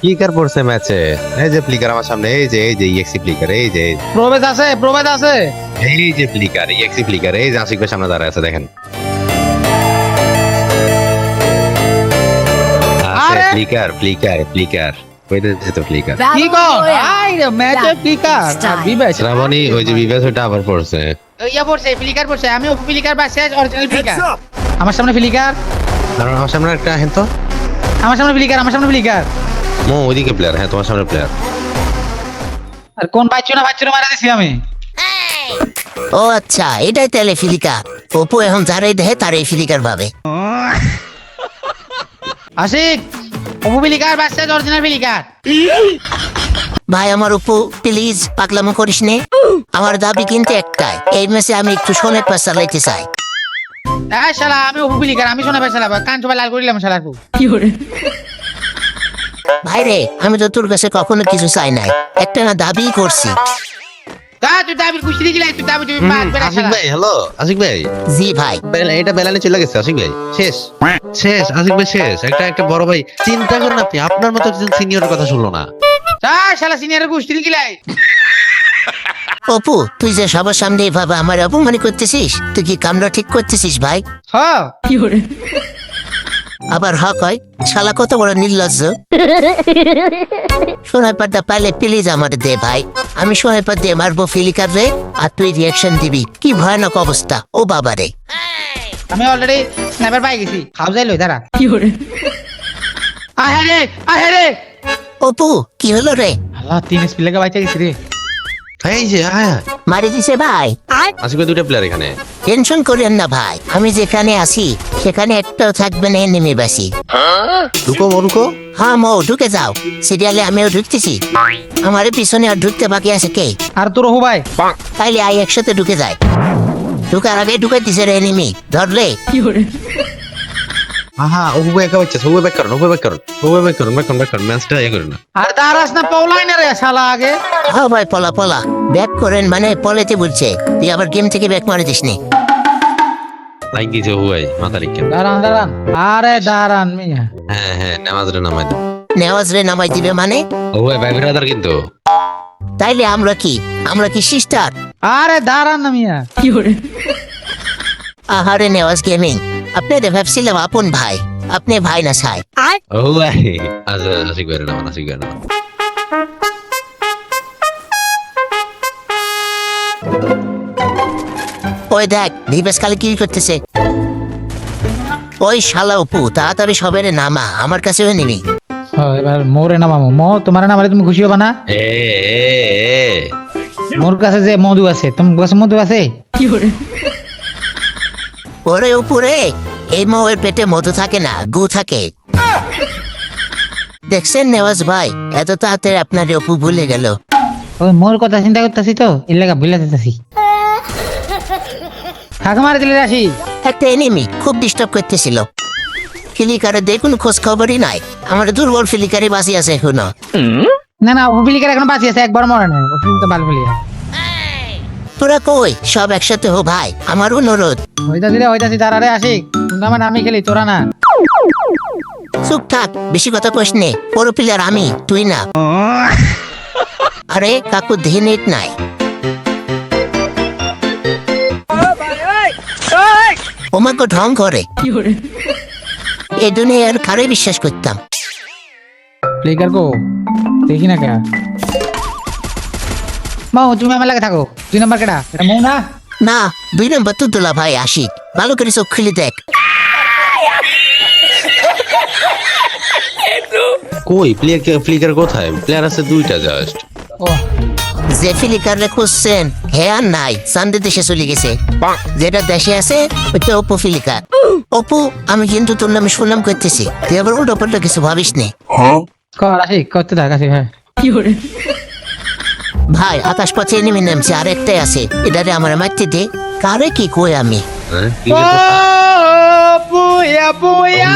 Flicker পড়ছে ম্যাচে এই যে ফ্লিকার আমার সামনে এই যে এই যে ইএক্সি ফ্লিকার এই যে প্রভেদ আছে প্রভেদ আছে। এই যে ফ্লিকার ইএক্সি ফ্লিকার এই যে আশিক ভাই সামনে দাঁড়ায় আছে দেখেন। আরে! ফ্লিকার ফ্লিকার ফ্লিকার ওই যে তো ফ্লিকার কি কর আই রে ম্যাচে ফ্লিকার বিবেচ শ্রাবণী ওই যে বিবেচ ওটা আবার পড়ছে। ফ্লিকার পড়ছে আমি ফ্লিকার বাসে অরিজিনাল ফ্লিকার আমার সামনে ফ্লিকার আমার সামনে একটা হ্যাঁ আমার সামনে ফ্লিকার আমার সামনে ফ্লিকার মো ওইদিকে প্লেয়ার হ্যাঁ তোমার সামনে প্লেয়ার আর কোন বাচ্চু না বাচ্চু মারা দিছি আমি? ও আচ্ছা এটাই তাহলে ফিলিকার অপু এখন যারাই দেখে তারাই ফিলিকার ভাবে। আশিক অপু ফ্লিকার বাসে অরিজিনাল ফ্লিকার। ভাই আমার অপু প্লিজ পাগলামো করিস নে। আমার দাবি কিন্তু একটাই এই ম্যাচে আমি একটু সোনের পাশ চালাইতে চাই। শালা আমি অপু ফ্লিকার আমি শোনা ভাই শালা কান চোপা লাল করিলাম শালা কু ভাই রে আমি তো তোর কাছে কখনো কিছু চাই নাই। একটা না দাবি করছি। তা তুই দাবির কুস্তি দিছিলাই তুই দাবি তুই বাদ বেড়া আশিক ভাই হ্যালো আশিক ভাই। জি ভাই। এটা বেলানে চলে গেছে আশিক ভাই। শেষ শেষ আশিক ভাই শেষ। একটা একটা বড় ভাই। চিন্তা করেন আপনি আপনার মতো একজন সিনিয়রের কথা শুনলো না। শালা সিনিয়রের অপু তুই যে সবার সামনে এভাবে আমার অপমান করতেছিস তুই কি কামরা ঠিক করতেছিস ভাই? হ। আবার হক হয় শালা কত বড় নির্লজ্জ। সোনাইপারটা পাইলে প্লিজ আমার দে ভাই। আমি সোনাইপার দিয়ে মারবো ফিলিকার রে আর তুই রিয়াকশন দিবি। কি ভয়ানক অবস্থা ও বাবা রে। আমি অলরেডি স্নাইপার পাই গেছি। খাও যাই লই দাঁড়া। আহে রে আহে রে। অপু কি হলো রে? আল্লাহ তিন স্পিড লেগে বাইচা গেছি রে। এই যে। মারি দিছে ভাই। আশিক ভাই দুইটা প্লেয়ার এখানে। টেনশন করেন না ভাই। আমি যেখানে আছি সেখানে একটাও থাকবে না নেমে বাসি। রুকো মো রুকো হ্যাঁ মো ঢুকে যাও। সিরিয়ালে আমিও ঢুকতেছি। আমার পিছনে আর ঢুকতে বাকি আছে কে? আর তোর হো ভাই। তাইলে আই একসাথে ঢুকে যায়। ঢুকার আগে ঢুকে দিছে রে এনিমি ধরলে? ইয়ে করুন না। আর দাঁড়াস না পৌলাই না রে শালা আগে। হ্যাঁ ভাই পলা পলা ব্যাক করেন মানে পলেতে বলছে তুই আবার গেম থেকে ব্যাক মারে দিস নি লাইক ওপো ভাই মাথা রেখে দাঁড়ান দাঁড়ান আরে দাঁড়ান মিয়া। হ্যাঁ হ্যাঁ নামাজরে নামাই দাও নেওয়াজ রে নামাই দিবে মানে? ওপো ভাই ভাই ব্রাদার কিন্তু। তাইলে আমরা কি? আমরা কি সিস্টার আরে দাঁড়ান না মিয়া। আহারে নেওয়াজ গেমিং আপনাদের ভাবছিলাম আপন ভাই। আপনি ভাই না নামান ওই দেখ কালে কি করতেছে? ওই শালা উপু তাড়াতাড়ি সবেরে নামা আমার কাছেও নিবি। হ্যাঁ, এবার মোরে নামামো। মো তোমার নামালে তুমি খুশি হবা না? এ এ এ। মোর কাছে যে মধু আছে তোমার কাছে মধু আছে? ওরে উপরে এই মৌয়ের পেটে মধু থাকে না গু থাকে। দেখছেন নেওয়াজ ভাই এত তাড়াতাড়ি আপনার অপু ভুলে গেল। ওই মোর কথা চিন্তা করতেছি তো এর লাগা ভুলে যেতেছি। ফাঁকা মারে দিলে একটা এনিমি খুব ডিস্টার্ব করতেছিল। ফিলিকারে দেখুন খোঁজ খবরই নাই। আমার দুর্বল ফিলিকারে বাঁচি আছে এখনও। না না অপিলিকার এখন বাঁচি আছে একবার মরে না তো বাল ফুলিয়া তোরা কই? সব একসাথে হো ভাই আমার অনুরোধ। হইতাছি রে হইতাছি দাঁড়া রে আসি। আমার আমি খেলি তোরা না। চুপ থাক বেশি কথা কইস নে। বড় প্লেয়ার আমি তুই না। আরে কাকু দেহে নেট নাই। ওমাকে ঢং করে। এই দুনিয়ার কারে বিশ্বাস করতাম? প্লেকার কো দেখি না কে। মাও তুমি আমার লাগে থাকো। দুই নম্বর কেডা? এটা মৌ না? না দুই নম্বর তো দুলা ভাই আশিক। ভালো করে চোখ খুলে দেখ। কই প্লেয়ার ফ্লিকার কোথায়? প্লেয়ার আছে দুইটা জাস্ট ও। যে ফিলিকারে খুঁজছেন হে আর নাই সানডে দেশে চলে গেছে। যেটা দেশে আছে ওইটা অপু ফিলিকার অপু আমি কিন্তু তোর নামে সুনাম করতেছি। তুই আবার উল্টো পাল্টা কিছু ভাবিস নে কর আসি করতে থাক আসি হ্যাঁ। ভাই আকাশ পথে নেমে নামছে আর একটাই আছে। এটারে আমার মারতে দে। কারে কি কই আমি? বুয়া বুয়া।